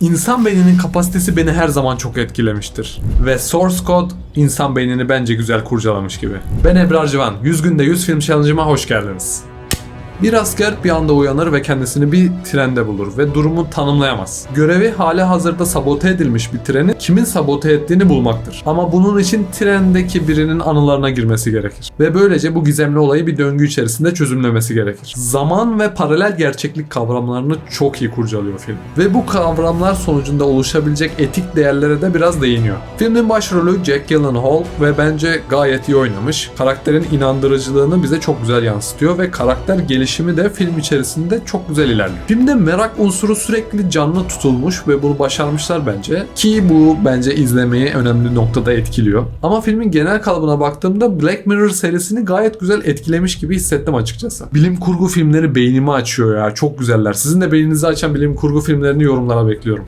İnsan beyninin kapasitesi beni her zaman çok etkilemiştir. Ve Source Code insan beynini bence güzel kurcalamış gibi. Ben Ebrar Civan, 100 günde 100 film challenge'ıma hoş geldiniz. Bir asker bir anda uyanır ve kendisini bir trende bulur ve durumu tanımlayamaz. Görevi hali hazırda sabote edilmiş bir treni kimin sabote ettiğini bulmaktır. Ama bunun için trendeki birinin anılarına girmesi gerekir. Ve böylece bu gizemli olayı bir döngü içerisinde çözümlemesi gerekir. Zaman ve paralel gerçeklik kavramlarını çok iyi kurcalıyor film. Ve bu kavramlar sonucunda oluşabilecek etik değerlere de biraz değiniyor. Filmin başrolü Jack Gyllenhaal ve bence gayet iyi oynamış. Karakterin inandırıcılığını bize çok güzel yansıtıyor ve karakter gelişimi de film içerisinde çok güzel ilerliyor. Filmde merak unsuru sürekli canlı tutulmuş ve bunu başarmışlar bence. Ki bu bence izlemeyi önemli noktada etkiliyor. Ama filmin genel kalıbına baktığımda Black Mirror serisini gayet güzel etkilemiş gibi hissettim açıkçası. Bilim kurgu filmleri beynimi açıyor ya. Çok güzeller. Sizin de beyninizi açan bilim kurgu filmlerini yorumlara bekliyorum.